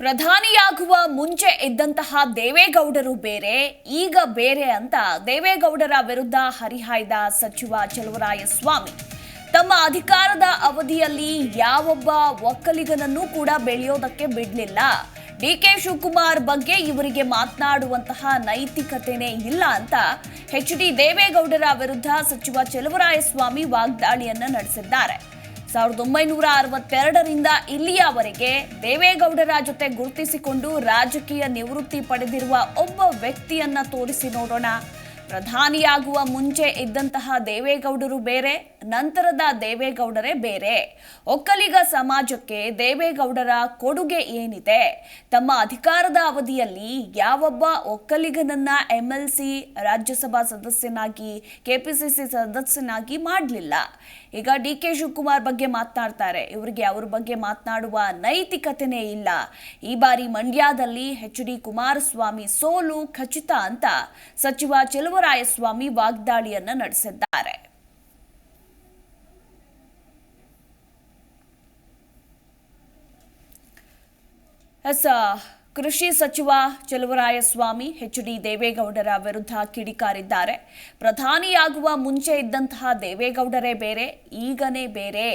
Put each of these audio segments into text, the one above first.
ಪ್ರಧಾನಿಯಾಗುವ ಮುಂಚೆ ಇದ್ದಂತಹ ದೇವೇಗೌಡರು ಬೇರೆ, ಈಗ ಬೇರೆ ಅಂತ ದೇವೇಗೌಡರ ವಿರುದ್ಧ ಹರಿಹಾಯ್ದ ಸಚಿವ ಚಲುವರಾಯಸ್ವಾಮಿ. ತಮ್ಮ ಅಧಿಕಾರದ ಅವಧಿಯಲ್ಲಿ ಯಾವೊಬ್ಬ ಒಕ್ಕಲಿಗನನ್ನೂ ಕೂಡ ಬೆಳೆಯೋದಕ್ಕೆ ಬಿಡಲಿಲ್ಲ. ಡಿ ಕೆ ಶಿವಕುಮಾರ್ ಬಗ್ಗೆ ಇವರಿಗೆ ಮಾತನಾಡುವಂತಹ ನೈತಿಕತೆನೇ ಇಲ್ಲ ಅಂತ ಎಚ್ ಡಿ ದೇವೇಗೌಡರ ವಿರುದ್ಧ ಸಚಿವ ಚಲುವರಾಯಸ್ವಾಮಿ ವಾಗ್ದಾಳಿಯನ್ನು ನಡೆಸಿದ್ದಾರೆ. ಸಾವಿರದ ಒಂಬೈನೂರ ಅರವತ್ತೆರಡರಿಂದ ಇಲ್ಲಿಯವರೆಗೆ ದೇವೇಗೌಡರ ಜೊತೆ ಗುರುತಿಸಿಕೊಂಡು ರಾಜಕೀಯ ನಿವೃತ್ತಿ ಪಡೆದಿರುವ ಒಬ್ಬ ವ್ಯಕ್ತಿಯನ್ನ ತೋರಿಸಿ ನೋಡೋಣ. ಪ್ರಧಾನಿಯಾಗುವ ಮುಂಚೆ ಇದ್ದಂತಹ ದೇವೇಗೌಡರು ಬೇರೆ ನಂತರದ ದೇವೇಗೌಡರೇ ಬೇರೆ. ಒಕ್ಕಲಿಗ ಸಮಾಜಕ್ಕೆ ದೇವೇಗೌಡರ ಕೊಡುಗೆ ಏನಿದೆ? ತಮ್ಮ ಅಧಿಕಾರದ ಅವಧಿಯಲ್ಲಿ ಯಾವೊಬ್ಬ ಒಕ್ಕಲಿಗನನ್ನ ಎಂಎಲ್ಸಿ, ರಾಜ್ಯಸಭಾ ಸದಸ್ಯನಾಗಿ, ಕೆಪಿಸಿಸಿ ಸದಸ್ಯನಾಗಿ ಮಾಡಲಿಲ್ಲ? ಈಗ ಡಿ ಕೆ ಶಿವಕುಮಾರ್ ಬಗ್ಗೆ ಮಾತನಾಡ್ತಾರೆ. ಇವರಿಗೆ ಅವ್ರ ಬಗ್ಗೆ ಮಾತನಾಡುವ ನೈತಿಕತೆನೇ ಇಲ್ಲ. ಈ ಬಾರಿ ಮಂಡ್ಯದಲ್ಲಿ ಎಚ್ ಡಿ ಕುಮಾರಸ್ವಾಮಿ ಸೋಲು ಖಚಿತ ಅಂತ ಸಚಿವ ಚೆಲುವರಾಯಸ್ವಾಮಿ ವಾಗ್ದಾಳಿಯನ್ನ ನಡೆಸಿದ್ದಾರೆ. That's a ಕೃಷಿ ಸಚಿವ ಚಲುವರಾಯಸ್ವಾಮಿ, ಎಚ್ ಡಿ ದೇವೇಗೌಡರ ವಿರುದ್ಧ ಕಿಡಿಕಾರಿದ್ದಾರೆ. ಪ್ರಧಾನಿಯಾಗುವ ಮುಂಚೆ ಇದ್ದಂತಹ ದೇವೇಗೌಡರೇ ಬೇರೆ, ಈಗನೇ ಬೇರೆ.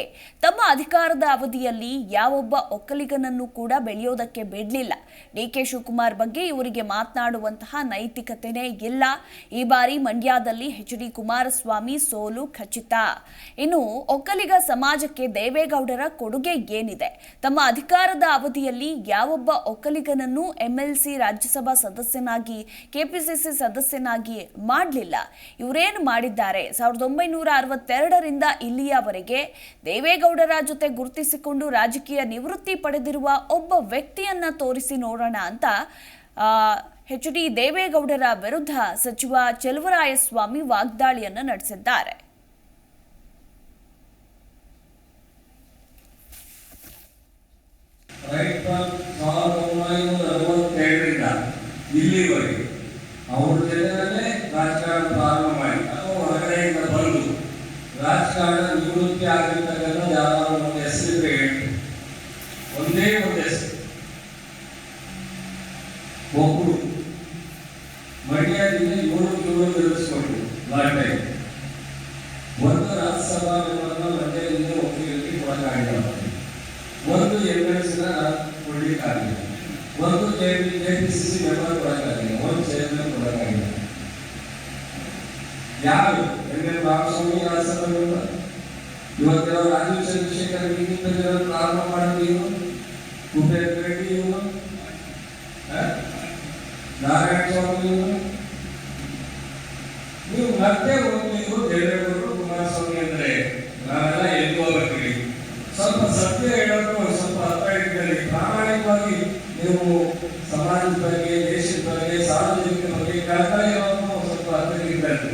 ತಮ್ಮ ಅಧಿಕಾರದ ಅವಧಿಯಲ್ಲಿ ಯಾವೊಬ್ಬ ಒಕ್ಕಲಿಗನನ್ನು ಕೂಡ ಬೆಳೆಯೋದಕ್ಕೆ ಬಿಡಲಿಲ್ಲ. ಡಿ ಕೆ ಶಿವಕುಮಾರ್ ಬಗ್ಗೆ ಇವರಿಗೆ ಮಾತನಾಡುವಂತಹ ನೈತಿಕತೆನೇ ಇಲ್ಲ. ಈ ಬಾರಿ ಮಂಡ್ಯದಲ್ಲಿ ಎಚ್ ಡಿ ಕುಮಾರಸ್ವಾಮಿ ಸೋಲು ಖಚಿತ. ಇನ್ನು ಒಕ್ಕಲಿಗ ಸಮಾಜಕ್ಕೆ ದೇವೇಗೌಡರ ಕೊಡುಗೆ ಏನಿದೆ? ತಮ್ಮ ಅಧಿಕಾರದ ಅವಧಿಯಲ್ಲಿ ಯಾವೊಬ್ಬ ಒಕ್ಕಲಿಗನನ್ನು ಎಂಎಲ್ಸಿ ರಾಜ್ಯಸಭಾ ಸದಸ್ಯನಾಗಿ, ಕೆಪಿಸಿಸಿ ಸದಸ್ಯನಾಗಿ ಮಾಡಲಿಲ್ಲ. ಇವರೇನು ಮಾಡಿದ್ದಾರೆ? ಸಾವಿರದ ಒಂಬೈನೂರ ಅರವತ್ತೆರಡರಿಂದ ಇಲ್ಲಿಯವರೆಗೆ ದೇವೇಗೌಡರ ಜೊತೆ ಗುರುತಿಸಿಕೊಂಡು ರಾಜಕೀಯ ನಿವೃತ್ತಿ ಪಡೆದಿರುವ ಒಬ್ಬ ವ್ಯಕ್ತಿಯನ್ನ ತೋರಿಸಿ ನೋಡೋಣ ಅಂತ ಎಚ್ ಡಿ ದೇವೇಗೌಡರ ವಿರುದ್ಧ ಸಚಿವ ಚೆಲುವರಾಯಸ್ವಾಮಿ ವಾಗ್ದಾಳಿಯನ್ನು ನಡೆಸಿದ್ದಾರೆ. ಫ್ರಮ್ ರಾಜಕಾರಣ ಪ್ರಾರಂಭ ಮಾಡಿ ಅಥವಾ ಹೊರಗಡೆಯಿಂದ ಬಂದು ರಾಜಕಾರಣ ನಿವೃತ್ತಿ ಆಗಿರ್ತಕ್ಕಂಥ ಯಾರಾದ್ರೂ ಒಂದು ಹೆಸರು ಹೇಳಿ ಒಂದೇ ಒಂದು ಹೆಸರು ಒಬ್ಬರು ಮಂಡ್ಯದಿಂದ ಏಳು ಏಳು ನಿರ್ಮಿಸಿಕೊಂಡು ಲಾಸ್ಟ್ ಟೈಮ್ ಒಂದು ರಾಜ್ಯಸಭಾ ಮೆಂಬರ್ನ ಮಂಡ್ಯದಿಂದ ಒಕ್ಕಲಿಗರಿಗೆ ಕೊಡಕ್ಕಾಗಿಲ್ಲ ಒಂದು ಎಂ ಎಸ್ ಕೊಡ್ಲಿಕ್ಕಾಗಿಲ್ಲ ಒಂದು K P K P C C member ಕೊಡಕ್ಕಾಗಿಲ್ಲ ಒಂದು ಚೇರ್ಮನ್ ಕೊಡಕ್ಕಾಗಿಲ್ಲ ಯಾರು? M M Ramaswamy Rajya Sabha member ಇವತ್ತು ರಾಜೀವ್ ಚಂದ್ರಶೇಖರ್ ಮೀಟಿಂಗ್ ಪ್ರಾರಂಭ ಮಾಡಿದ್ದು ಇವನು ಕುಬೇರ್ ರೆಡ್ಡಿ ಇವನು? ನಾರಾಯಣ ಸ್ವಾಮಿ ಇವನು ನೀವು ಮತ್ತೆ ಹೋಗ್ಲಿಕ್ಕೂ ದೇವೇಗೌಡರು ಕುಮಾರಸ್ವಾಮಿ ಅಂದ್ರೆ ನಾವೆಲ್ಲ ಹೋಗ್ಬೇಕ್ರಿ ಸ್ವಲ್ಪ ಸತ್ಯ ಹೇಳೋದು ಸ್ವಲ್ಪ ಅರ್ಥ ಇಟ್ಕೊಳ್ಳಿ ಪ್ರಾಮಾಣಿಕವಾಗಿ ನೀವು ಸಮಾಜದ ಬಗ್ಗೆ, ದೇಶದ ಬಗ್ಗೆ, ಸಾರ್ವಜನಿಕರ ಬಗ್ಗೆ ಇರೋದು ಒಂದ್ ಸ್ವಲ್ಪ ಅರ್ಥ ಇಟ್ಕೊಳ್ಳಿ